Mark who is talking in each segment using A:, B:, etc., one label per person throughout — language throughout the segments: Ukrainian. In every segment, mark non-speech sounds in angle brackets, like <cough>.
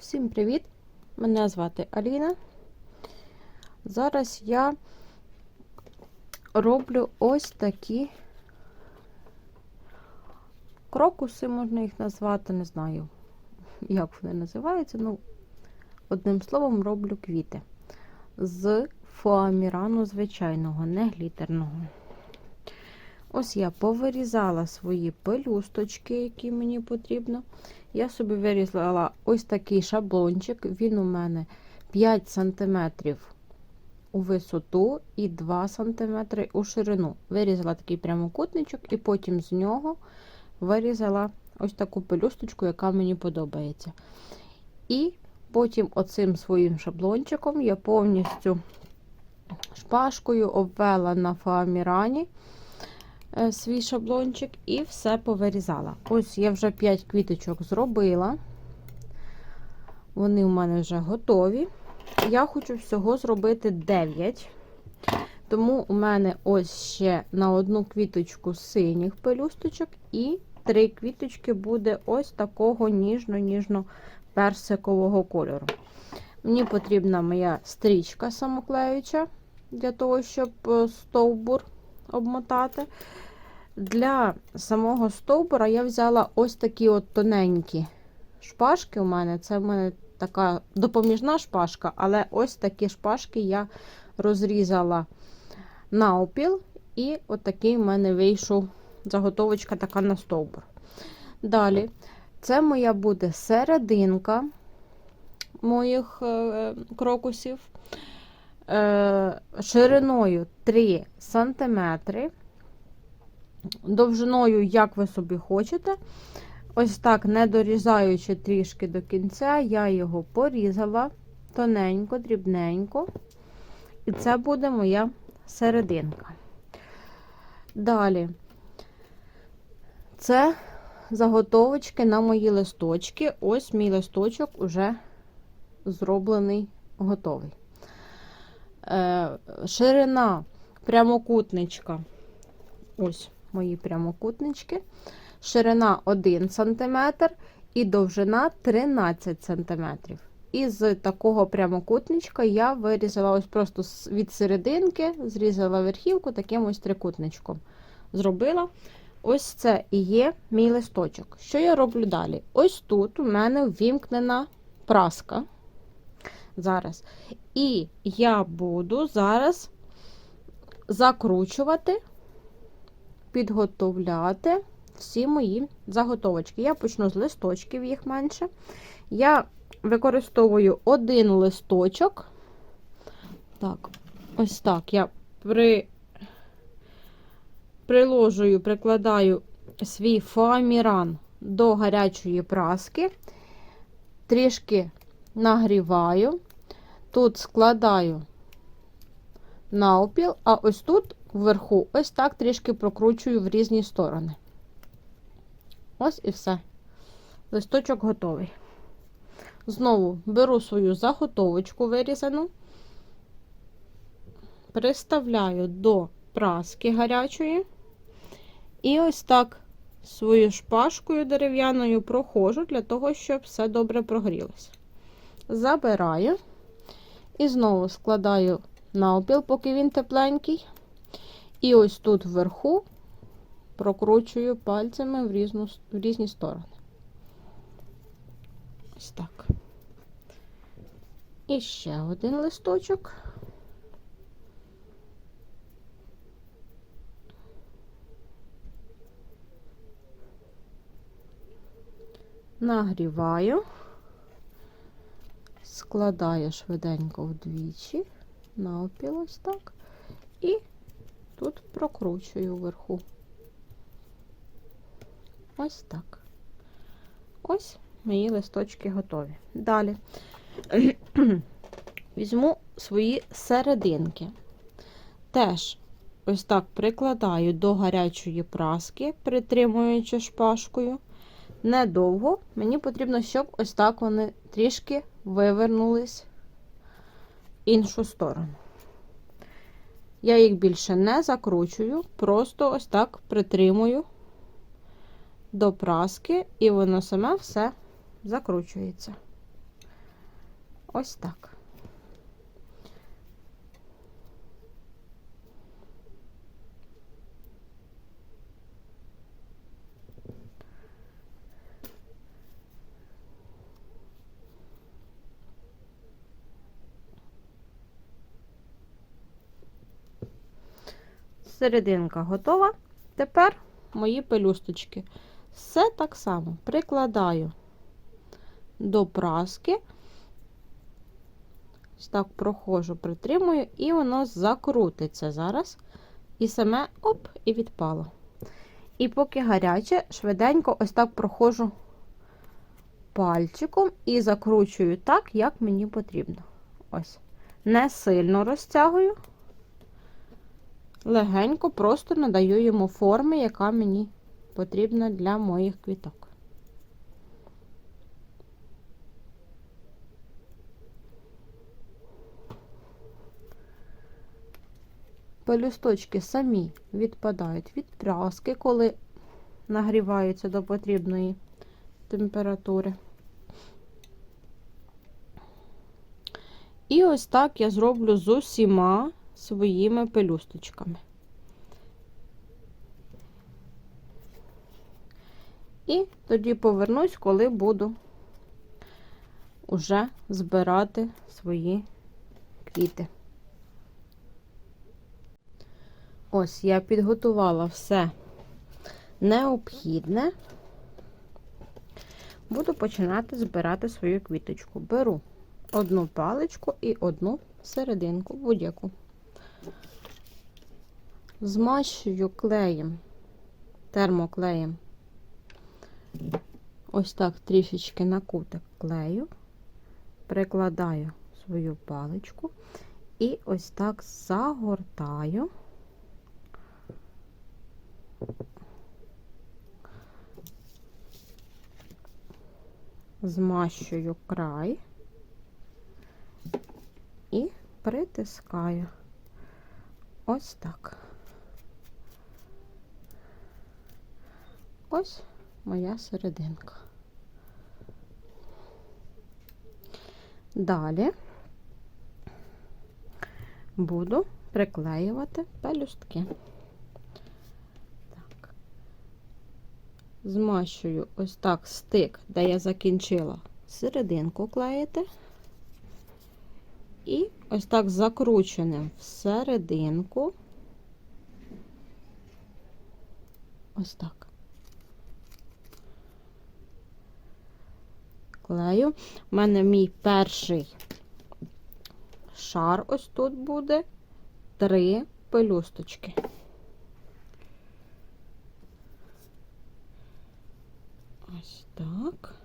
A: Всім привіт! Мене звати Аліна. Зараз я роблю ось такі крокуси, можна їх назвати, не знаю, як вони називаються. Ну, одним словом, роблю квіти з фоамірану звичайного, не глітерного. Ось я повирізала свої пелюсточки, які мені потрібно. Я собі вирізала ось такий шаблончик. Він у мене 5 см у висоту і 2 см у ширину. Вирізала такий прямокутничок, і потім з нього вирізала ось таку пелюсточку, яка мені подобається. І потім оцим своїм шаблончиком я повністю шпажкою обвела на фоамірані свій шаблончик і все повирізала. Ось я вже 5 квіточок зробила. Вони у мене вже готові. Я хочу всього зробити 9. Тому у мене ось ще на одну квіточку синіх пелюсточок, і 3 квіточки буде ось такого ніжно-ніжно-персикового кольору. Мені потрібна моя стрічка самоклеюча для того, щоб стовбур обмотати. Для самого стовбура я взяла ось такі от тоненькі шпажки у мене. Це в мене така допоміжна шпажка, але ось такі шпажки я розрізала на опіл, і от такий в мене вийшов заготовочка така на стовбур. Далі, це моя буде серединка моїх е, крокусів. Е, шириною 3 см, довжиною, як ви собі хочете. Ось так, не дорізаючи трішки до кінця, я його порізала тоненько, дрібненько. І це буде моя серединка. Далі, це заготовочки на мої листочки. Ось мій листочок уже зроблений, готовий. Е, ширина прямокутничка, ось мої прямокутнички, ширина 1 см і довжина 13 см. І з такого прямокутничка я вирізала ось просто від серединки, зрізала верхівку таким ось трикутничком. Зробила. Ось це і є мій листочок. Що я роблю далі? Ось тут у мене ввімкнена праска зараз. І я буду зараз закручувати, підготовляти всі мої заготовочки. Я почну з листочків, їх менше. Я використовую один листочок. Так, ось так я при, приложую, прикладаю свій фоаміран до гарячої праски, трішки нагріваю, тут складаю навпіл, а ось тут вверху ось так трішки прокручую в різні сторони. Ось і все. Листочок готовий. Знову беру свою заготовочку вирізану, приставляю до праски гарячої, і ось так свою шпажкою дерев'яною проходжу для того, щоб все добре прогрілося забираю і знову складаю на опіл, поки він тепленький. І ось тут вверху прокручую пальцями в, різну, в різні сторони. Ось так. І ще один листочок. Нагріваю складаю швиденько вдвічі, навпіл ось так, і тут прокручую вверху. Ось так. Ось мої листочки готові. Далі <clears throat> візьму свої серединки. Теж ось так прикладаю до гарячої праски, притримуючи шпажкою. Недовго, мені потрібно, щоб ось так вони трішки вивернулись іншу сторону. Я їх більше не закручую, просто ось так притримую до праски, і воно саме все закручується. Ось так. Серединка готова. Тепер мої пелюсточки. Все так само прикладаю до праски. Ось так проходжу, притримую, і воно закрутиться зараз. І саме оп, і відпало. І поки гаряче, швиденько ось так проходжу пальчиком і закручую так, як мені потрібно. Ось. Не сильно розтягую, легенько просто надаю йому форми, яка мені потрібна для моїх квіток. Пелюсточки самі відпадають від праски, коли нагріваються до потрібної температури. І ось так я зроблю з усіма своїми пелюсточками. І тоді повернусь, коли буду уже збирати свої квіти. Ось я підготувала все необхідне. Буду починати збирати свою квіточку. Беру одну паличку і одну серединку, будь-яку. Змащую клеєм, термоклеєм, ось так трішечки на кутик клею, прикладаю свою паличку і ось так загортаю. Змащую край і притискаю ось так. Ось моя серединка. Далі буду приклеювати пелюстки. Так. Змащую ось так стик, де я закінчила серединку клеїти. І ось так закрученим всерединку. Ось так. Клею. У мене мій перший шар ось тут буде три пелюсточки. Ось так.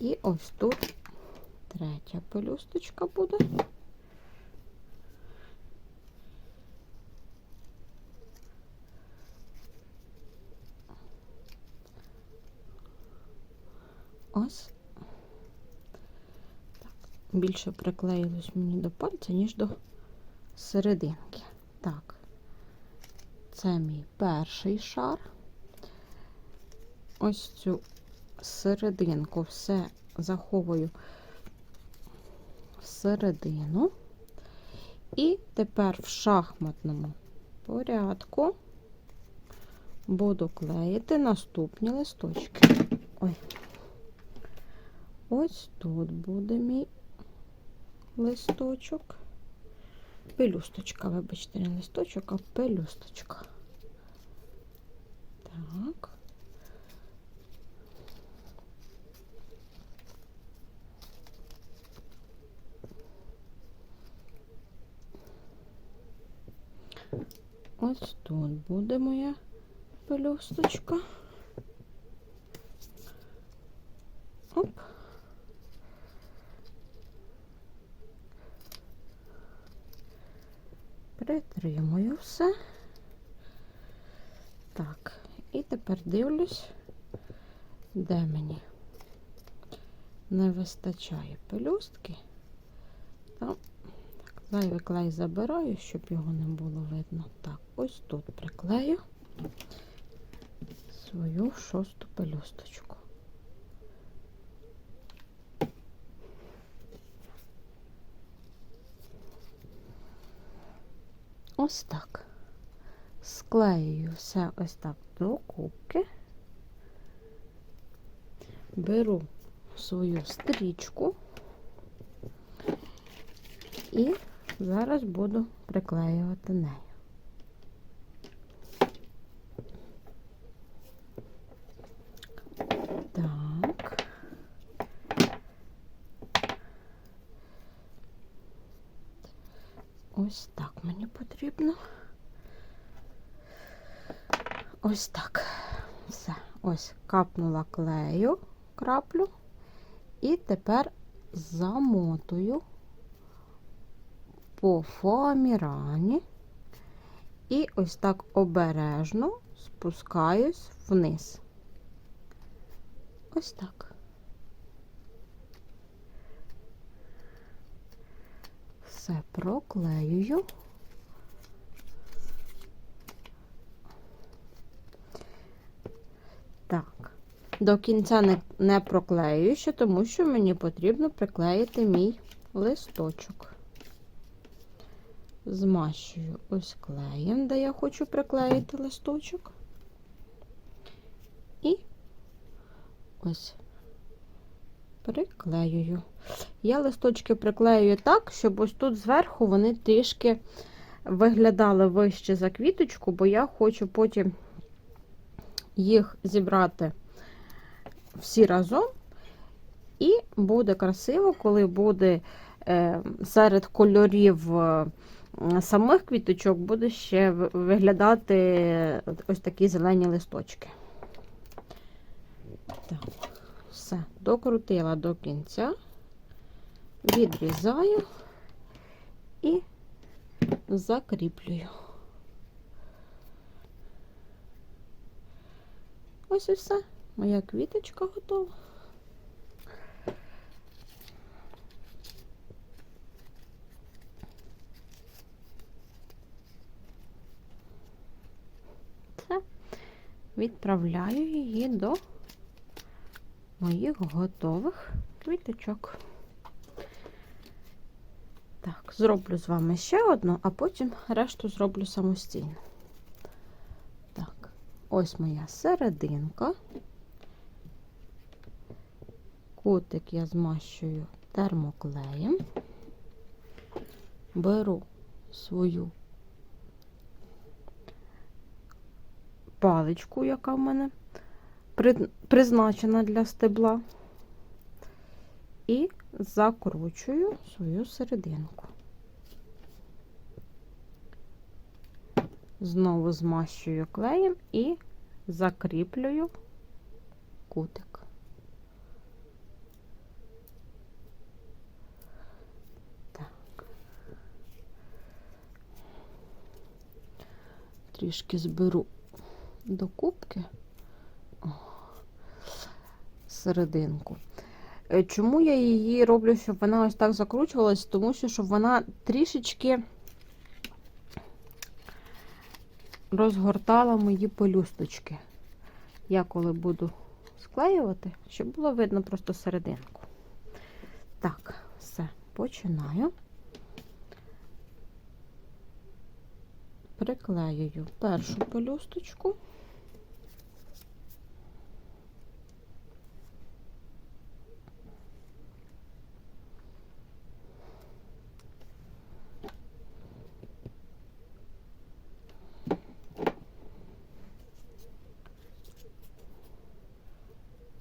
A: І ось тут третя пелюсточка буде. Ось. Так, більше приклеїлось мені до пальця, ніж до серединки. Так, це мій перший шар. Ось цю серединку все заховую всередину. І тепер в шахматному порядку буду клеїти наступні листочки. Ой. Ось тут буде мій листочок. Пелюсточка, вибачте, не листочок, а пелюсточка. Так. Ось тут буде моя пелюсточка. Оп. Притримую все. Так, і тепер дивлюсь, де мені не вистачає пелюстки. Там зайвий клей забираю, щоб його не було видно. Так, ось тут приклею свою шосту пелюсточку. Ось так. Склеюю все ось так до кубки. Беру свою стрічку і зараз буду приклеювати нею. Так. Ось так мені потрібно. Ось так. Все. Ось капнула клею, краплю. І тепер замотую по фоамірані. І ось так обережно спускаюсь вниз. Ось так. Все проклеюю. Так, до кінця не, не проклею ще, тому що мені потрібно приклеїти мій листочок. Змащую ось клеєм, де я хочу приклеїти листочок. І ось приклеюю. Я листочки приклеюю так, щоб ось тут зверху вони трішки виглядали вище за квіточку, бо я хочу потім їх зібрати всі разом. І буде красиво, коли буде е, серед кольорів е, самих квіточок, буде ще виглядати ось такі зелені листочки. Так, все, докрутила до кінця, відрізаю і закріплюю. Ось і все. Моя квіточка готова. Все. Відправляю її до моїх готових квіточок. Так, зроблю з вами ще одну, а потім решту зроблю самостійно. Так, ось моя серединка. Кутик я змащую термоклеєм. Беру свою паличку, яка в мене призначена для стебла, і закручую свою серединку. Знову змащую клеєм і закріплюю кутик. Так. Трішки зберу до кубки серединку. Е, Чому я її роблю, щоб вона ось так закручувалась? Тому що щоб вона трішечки розгортала мої пелюсточки. Я коли буду склеювати, щоб було видно просто серединку. Так, все, починаю. Приклеюю першу пелюсточку.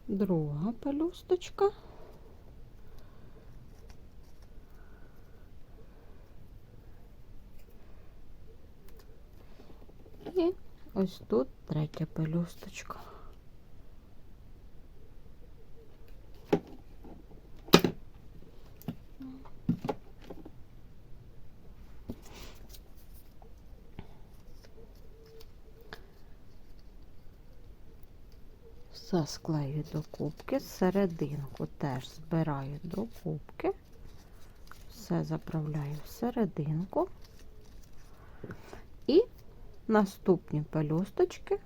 A: Друга пелюсточка. І ось тут третя пелюсточка. Все склею до кубки, серединку теж збираю до кубки, все заправляю в серединку наступні пелюсточки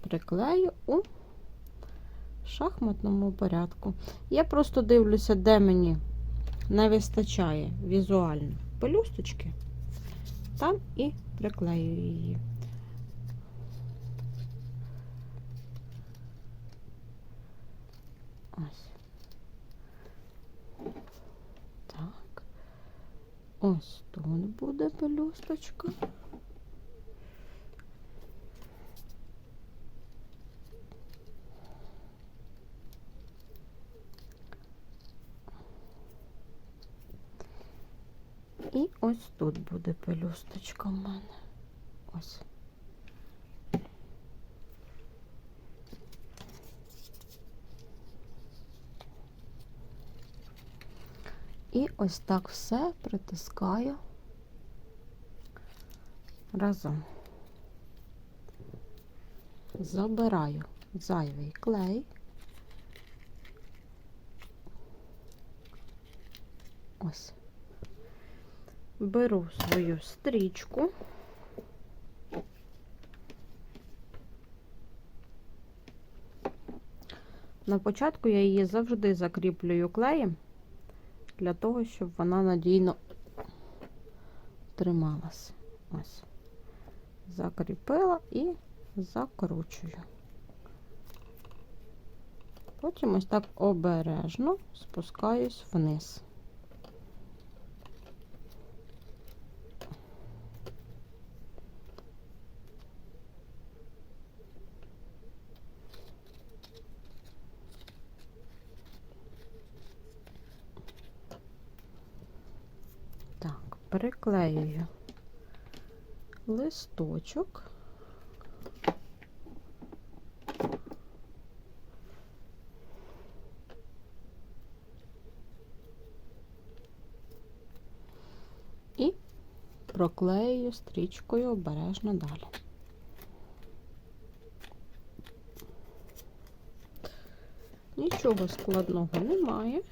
A: приклею у шахматному порядку. Я просто дивлюся, де мені не вистачає візуально пелюсточки, там і приклею її. Ось. Так. Ось тут буде пелюсточка. І ось тут буде пелюсточка в мене. Ось. І ось так все притискаю разом. Забираю зайвий клей. Ось. Беру свою стрічку. На початку я її завжди закріплюю клеєм для того, щоб вона надійно трималася. Ось. Закріпила і закручую. Потім ось так обережно спускаюсь вниз. Так, приклеюю листочок. І проклеюю стрічкою обережно далі. Нічого складного немає.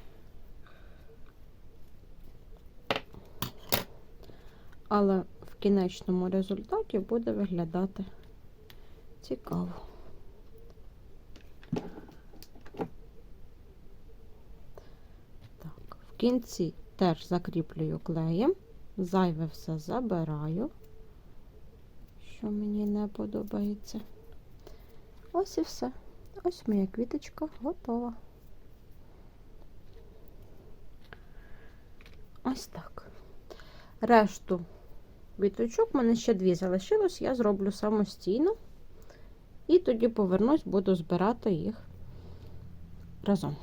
A: Але в кінечному результаті буде виглядати цікаво. Так, в кінці теж закріплюю клеєм, зайве все забираю, що мені не подобається. Ось і все. Ось моя квіточка готова. Ось так. Решту квіточок, в мене ще дві залишилось, я зроблю самостійно. І тоді повернусь, буду збирати їх разом.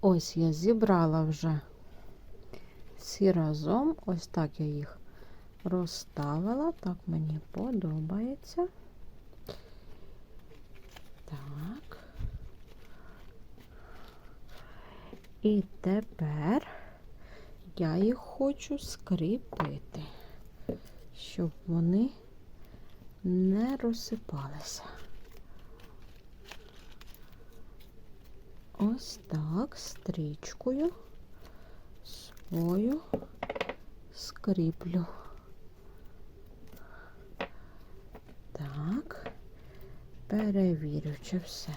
A: Ось я зібрала вже всі разом. Ось так я їх розставила. Так мені подобається. Так. І тепер я їх хочу скріпити, щоб вони не розсипалися. Ось так стрічкою свою скріплю. Так, перевірю, чи все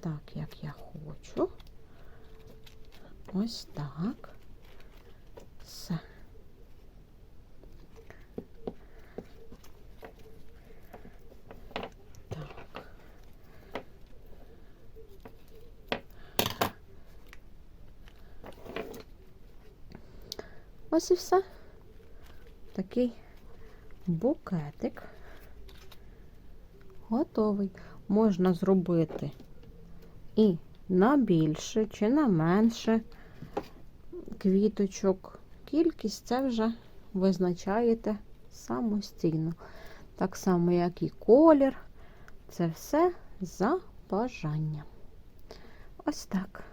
A: так, як я хочу. Ось так. Все. Так. Ось і все. Такий букетик готовий. Можна зробити і на більше, чи на менше квіточок. Кількість це вже визначаєте самостійно. Так само, як і колір. Це все за бажанням. Ось так.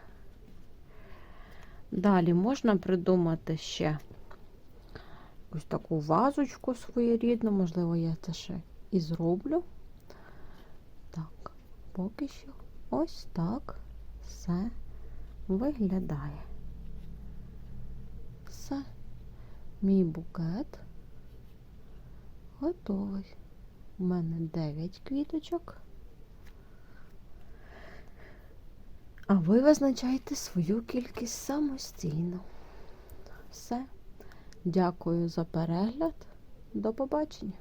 A: Далі можна придумати ще ось таку вазочку своєрідну, можливо, я це ще і зроблю. Так, поки що ось так все виглядає. Все, мій букет готовий. У мене 9 квіточок. А ви визначайте свою кількість самостійно. Все. Дякую за перегляд. До побачення.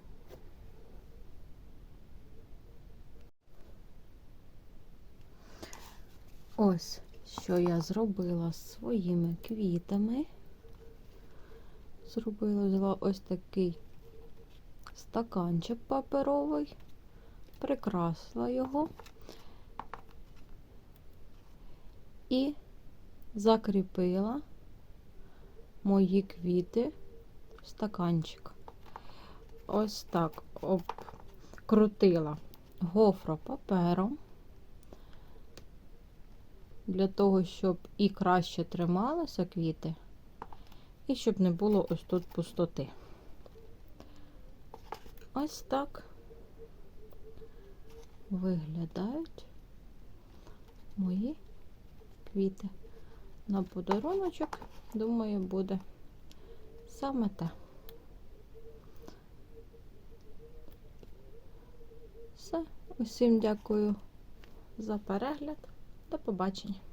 A: Ось, що я зробила з своїми квітами. Зробила, взяла ось такий стаканчик паперовий, прикрасила його і закріпила мої квіти в стаканчик. Ось так обкрутила гофропапером для того, щоб і краще трималися квіти, і щоб не було ось тут пустоти. Ось так виглядають мої квіти. На подаруночок, думаю, буде саме те. Все. Усім дякую за перегляд. До побачення.